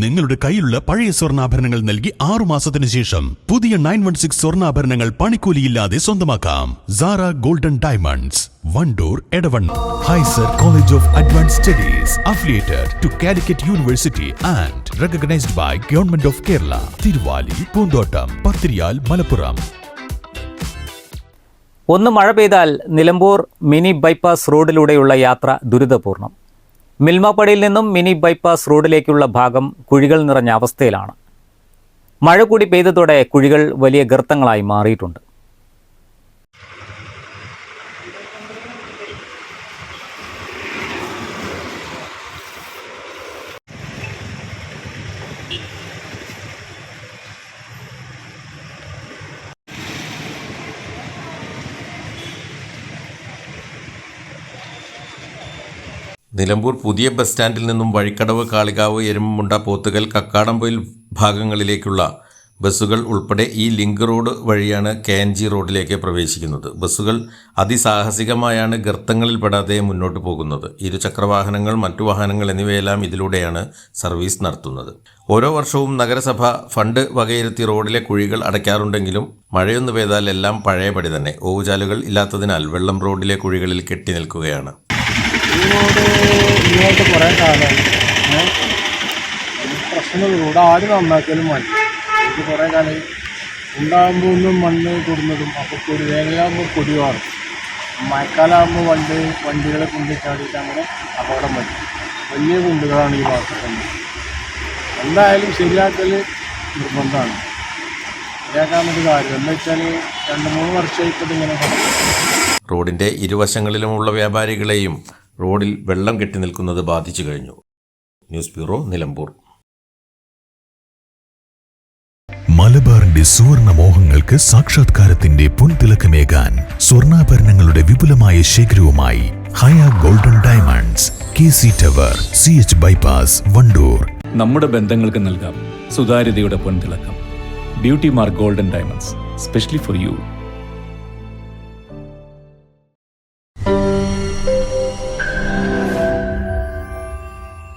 നിങ്ങളുടെ കയ്യിലുള്ള പഴയ സ്വർണാഭരണങ്ങൾ നൽകി ആറു മാസത്തിന് ശേഷം പുതിയ നയൻ വൺ സിക്സ് സ്വർണാഭരണങ്ങൾ പണിക്കൂലിയില്ലാതെ സ്വന്തമാക്കാം. Sara golden diamonds Wandoor Edavanna ഹൈസർ college of advance studies affiliated to Calicut university and recognised by government of Kerala Thiruvali Poonthottam Pathiriyal Malappuram ഒന്ന് മഴ പെയ്താൽ നിലമ്പൂർ മിനി ബൈപ്പാസ് റോഡിലൂടെയുള്ള യാത്ര ദുരിതപൂർണം. മിൽമപ്പടിയിൽ നിന്നും മിനി ബൈപ്പാസ് റോഡിലേക്കുള്ള ഭാഗം കുഴികൾ നിറഞ്ഞ അവസ്ഥയിലാണ്. മഴ കൂടി പെയ്തതോടെ കുഴികൾ വലിയ ഗർത്തങ്ങളായി മാറിയിട്ടുണ്ട്. നിലമ്പൂർ പുതിയ ബസ് സ്റ്റാൻഡിൽ നിന്നും വഴിക്കടവ് കാളികാവ് എരുമുണ്ട പോത്തുകൽ കക്കാടംപൊയിൽ ഭാഗങ്ങളിലേക്കുള്ള ബസ്സുകൾ ഉൾപ്പെടെ ഈ ലിങ്ക് റോഡ് വഴിയാണ് കെ എൻ ജി റോഡിലേക്ക് പ്രവേശിക്കുന്നത്. ബസ്സുകൾ അതിസാഹസികമായാണ് ഗർത്തങ്ങളിൽ പെടാതെ മുന്നോട്ട് പോകുന്നത്. ഇരുചക്രവാഹനങ്ങൾ മറ്റു വാഹനങ്ങൾ എന്നിവയെല്ലാം ഇതിലൂടെയാണ് സർവീസ് നടത്തുന്നത്. ഓരോ വർഷവും നഗരസഭ ഫണ്ട് വകയിരുത്തി റോഡിലെ കുഴികൾ അടയ്ക്കാറുണ്ടെങ്കിലും മഴയൊന്നു പെയ്താൽ എല്ലാം പഴയപടി തന്നെ. ഓവുചാലുകൾ ഇല്ലാത്തതിനാൽ വെള്ളം റോഡിലെ കുഴികളിൽ കെട്ടി നിൽക്കുകയാണ്. റോഡ് ഇങ്ങോട്ട് കുറേ കാലമായി? പ്രശ്നങ്ങൾ ഇവിടെ ആര് നന്നാക്കിയാലും മതി. ഇത് കുറേ കാലം ഉണ്ടാകുമ്പോൾ ഒന്നും മണ്ണ് കൊടുന്നതും അപ്പോൾ കൊടി വേനലാകുമ്പോൾ കൊടി മാറും മഴക്കാലമാകുമ്പോൾ വണ്ടി വണ്ടികളെ കൊണ്ട് ചാടിയിട്ട് അങ്ങനെ അപകടം പറ്റും. വലിയ കുണ്ടുകളാണ് ഈ ഭാഗത്തുള്ളത് എന്തായാലും ശരിയാക്കൽ നിർബന്ധമാണ്. ശരിയാക്കാൻ വേണ്ടി കാര്യം എന്താ വെച്ചാൽ രണ്ട് മൂന്ന് വർഷമായിട്ട് ഇങ്ങനെ. റോഡിന്റെ ഇരുവശങ്ങളിലുമുള്ള വ്യാപാരികളെയും റോഡിൽ വെള്ളം കെട്ടി നിൽക്കുന്നത് ബാധിച്ചു കഴിഞ്ഞു. News bureau Nilambur. മലബാറിന്റെ സുവർണ മോഹങ്ങൾക്ക് സാക്ഷാത്കാരത്തിന്റെ പൊൻതിളക്കമേകാൻ സ്വർണാഭരണങ്ങളുടെ വിപുലമായ ശേഖരവുമായി Haya golden diamonds K C tower C H bypass Wandoor. നമ്മുടെ ബന്ധങ്ങൾക്ക് നൽകാം സുതാര്യതയുടെ പൊൻതിളക്കം. Beauty mark golden diamonds specially for you.